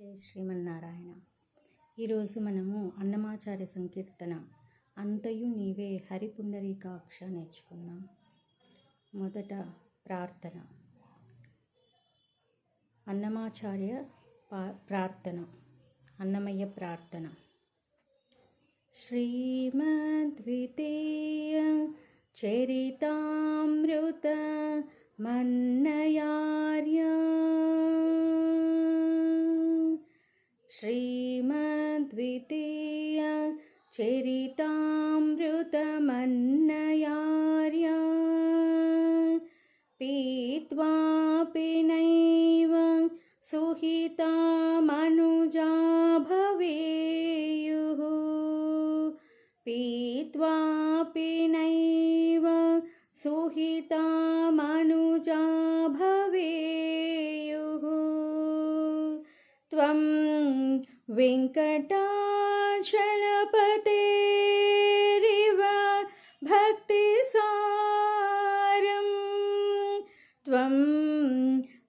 జై శ్రీమన్నారాయణ. ఈరోజు మనము అన్నమాచార్య సంకీర్తన అంతయు నీవే హరిపుండరీకాక్ష నేర్చుకుందాం. మొదట ప్రార్థన. అన్నమాచార్య ప్రార్థన. అన్నమయ్య ప్రార్థన. శ్రీమద్వితీయ చరితామృత మన్నయార్య श्रीमद्वितीय चरितामृतमन्नयार्य पीत्वापि नैव सुहितामनुजा भवेयुः पीत्वापि नैव सुहितामनुजा भवेयुः त्वं वेङ्कटाचलपतेरिव भक्तिसारं त्वं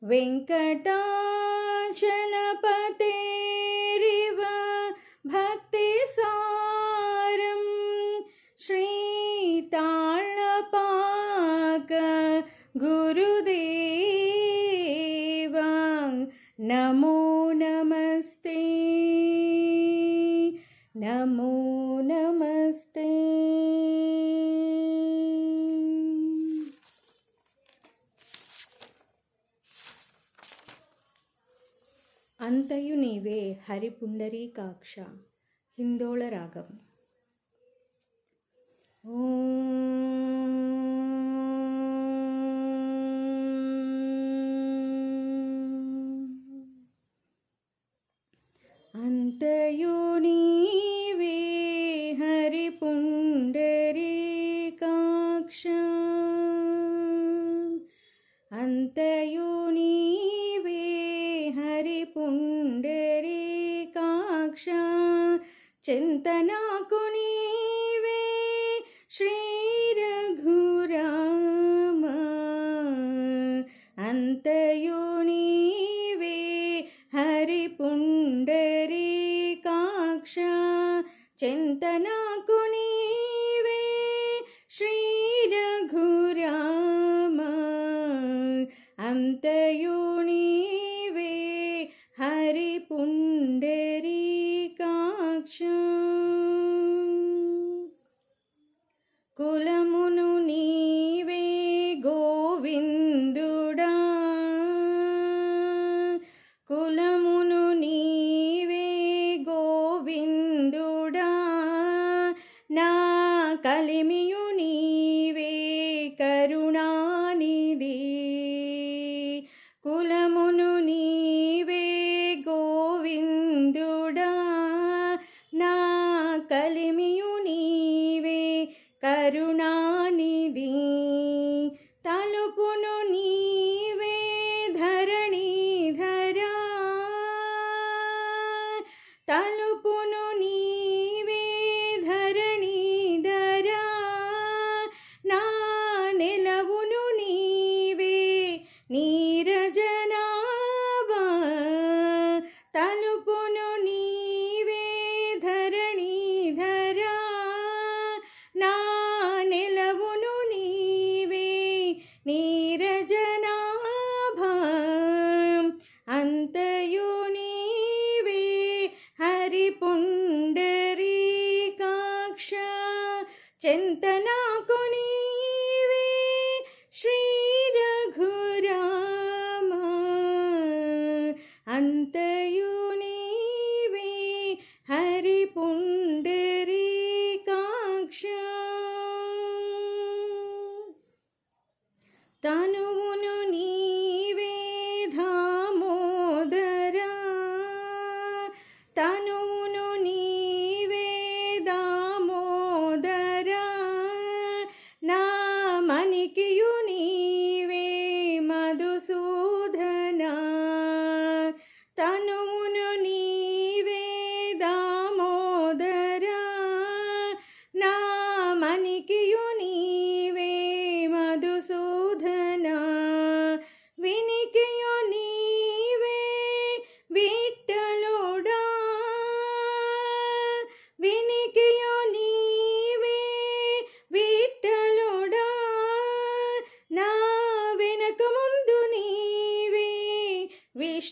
वेङ्कटाचलपतेरिव भक्तिसारं श्रीताळपाक गुरुदेवा नमो అంతయు నీవే హరిపుండరీకాక్ష హిందోళ రాగం అంతయు చింతనాకు నీవే శ్రీ రఘురామ అంతయు నీవే హరిపుండరీకాక్ష. చింతనాకు చింతనా కులమును నీవే గోవిందుడా. కులమును నీవే గోవిందుడా. నా కలిమియు నీ చింతనాకు నీవే శ్రీ రఘురామ అంతయు నీవే హరి హరిపుండరీకాక్ష తనువును నీవే దామోదరా తను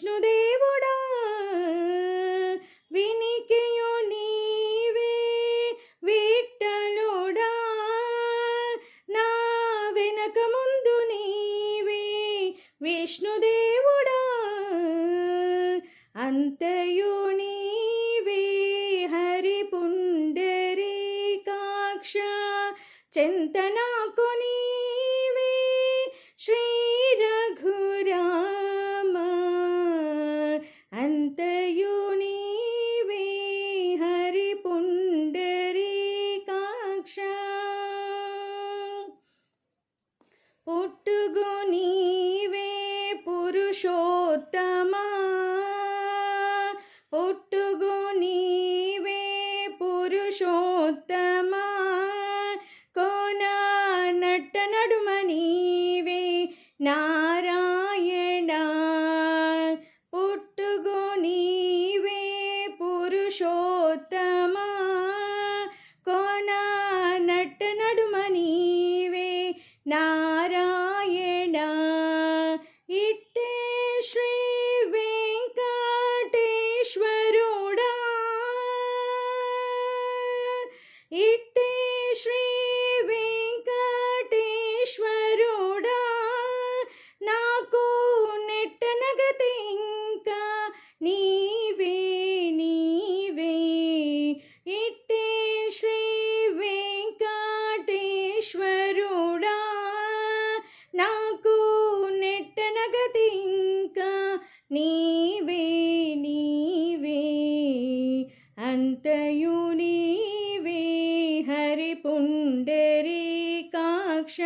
విష్ణుదేవుడా వినికియు నీవే విట్టలుడా నా వెనక ముందు నీవే విష్ణుదేవుడా అంతయు నీవే హరి పుండరీకాక్ష చింతన रा మోక్ష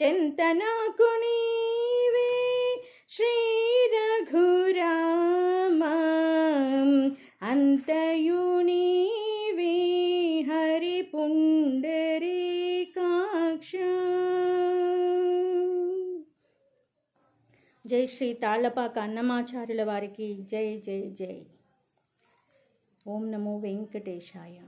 చింతనకు నీవే శ్రీ జై శ్రీ తాళ్ళపాక అన్నమాచారుల వారికి జై జై జై. ఓం నమో వెంకటేశాయ.